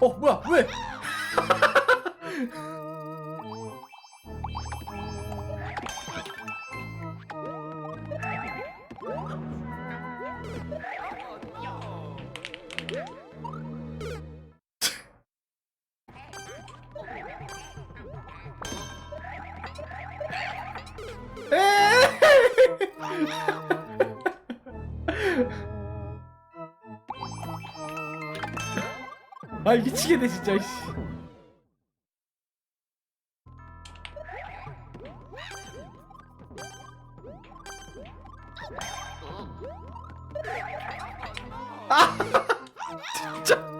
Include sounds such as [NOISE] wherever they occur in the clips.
어 뭐야 왜? [LAUGHS] [LAUGHS] 아 미치겠네 진짜 씨. 아 진짜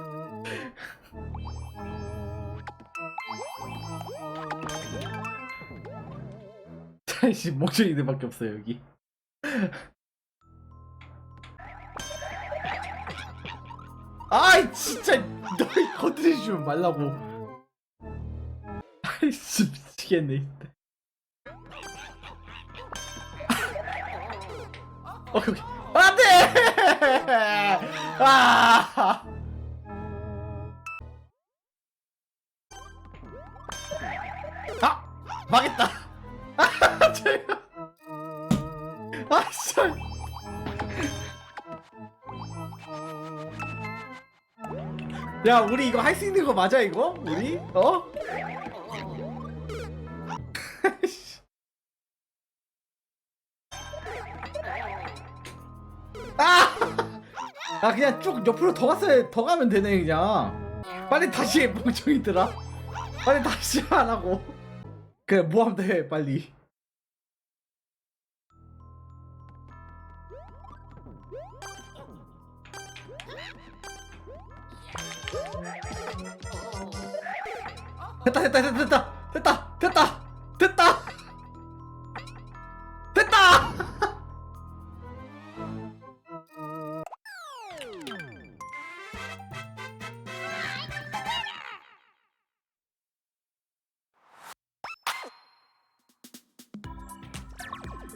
[LAUGHS] 아이씨 목소리들밖에 없어 여기 아이 진짜 너희 건드리지 좀 말라고 아이씨 미치겠네 진짜. 어 여기 안돼 아 아! 망했다 야 우리 이거 할 수 있는 거 맞아 이거? 우리? 어? [LAUGHS] 아! 아 그냥 쭉 옆으로 더 갔어야 더 가면 되네 그냥 빨리 다시 해 [LAUGHS] 멍청이들아 빨리 다시 하라고 그래 모함도 해 빨리 됐다 됐다 됐다 됐다 됐다 됐다 됐다 됐다.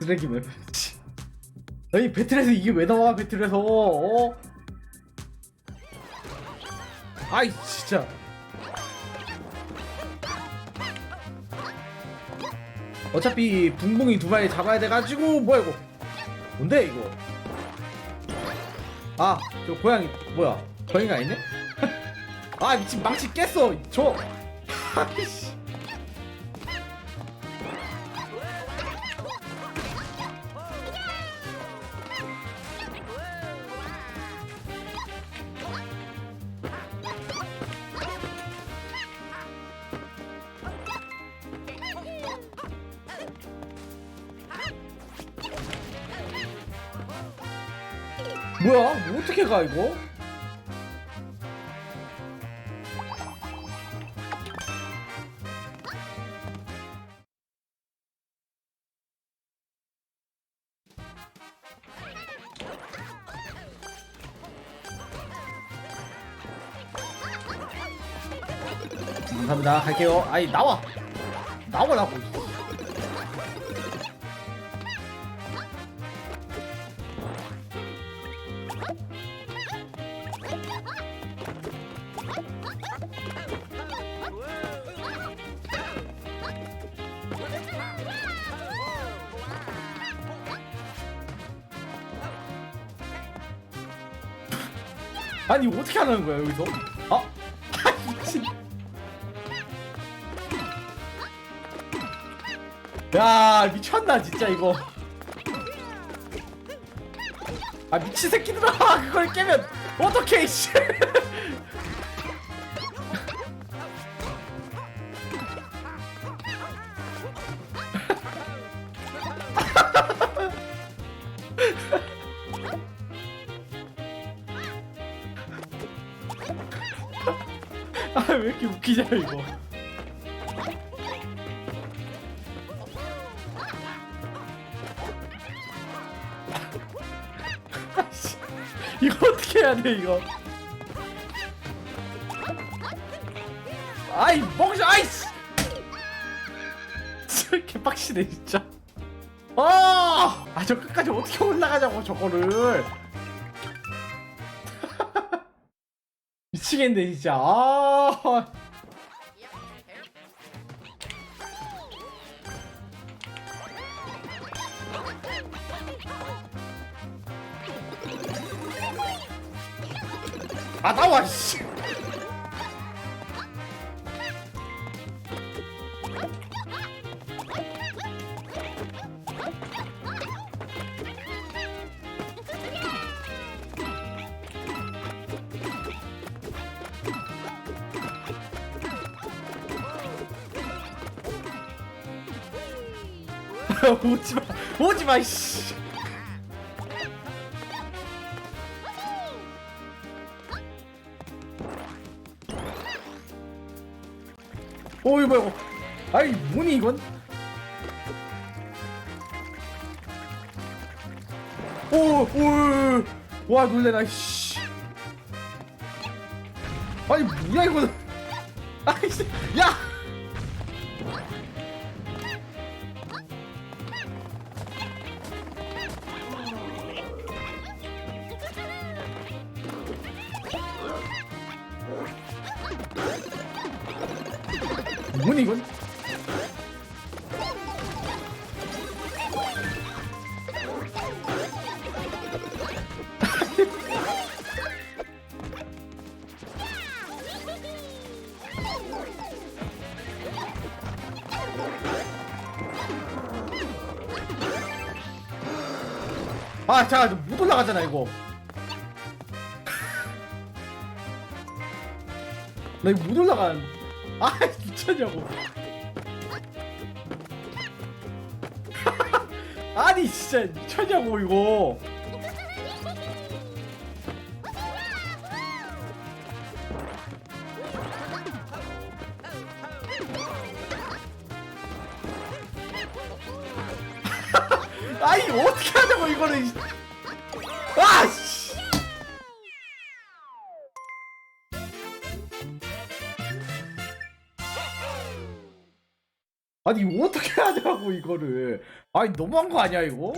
쓰레기 맵 아니 배틀에서 이게 왜 나와 배틀에서? 어? 아이 진짜. 어차피 붕붕이 두 마리 잡아야 돼가지고 뭐야 이거? 뭔데 이거? 아 저 고양이 뭐야? 고양이가 아니네? [LAUGHS] 아 미친 망치 깼어 저. [LAUGHS] 아이씨 뭐야? 뭐 어떻게 가 이거? 감사합니다. 갈게요. 아이 나와. 나오라고 아니 어떻게 하는 거야 여기서? 아, 아 미친. 야 미쳤나 진짜 이거. 아 미친 새끼들아 그걸 깨면 어떡해 씨. 이렇게 웃기냐 이거. [LAUGHS] 이거 어떻게 해야 돼 이거? 아이 멍청 아이씨. [LAUGHS] 진짜 개빡치네 진짜. 아! 아, 저 끝까지 어떻게 올라가자고, 저거를. 미치겠네, 진짜. 아. 아, 나와, 씨. [LAUGHS] 오지 마, 오지 마, 씨. 오, 이거 뭐야, 이거. 아이, 뭐니, 이건? 오, 오, 와, 놀래라, 씨. 아니, 뭐야, 이거는. [LAUGHS] 아이씨, 야! 뭐니, 이건? [LAUGHS] 아, 자, 못 올라가잖아, 이거. [LAUGHS] 나 이거 못 올라가. 아, 미쳤냐고. [LAUGHS] 아니, 진짜 미쳤냐고, 이거. [LAUGHS] 아이, 어떻게 하냐고, 이거를. 아, 아니 어떻게 하냐고 이거를 아니 너무한 거 아니야 이거?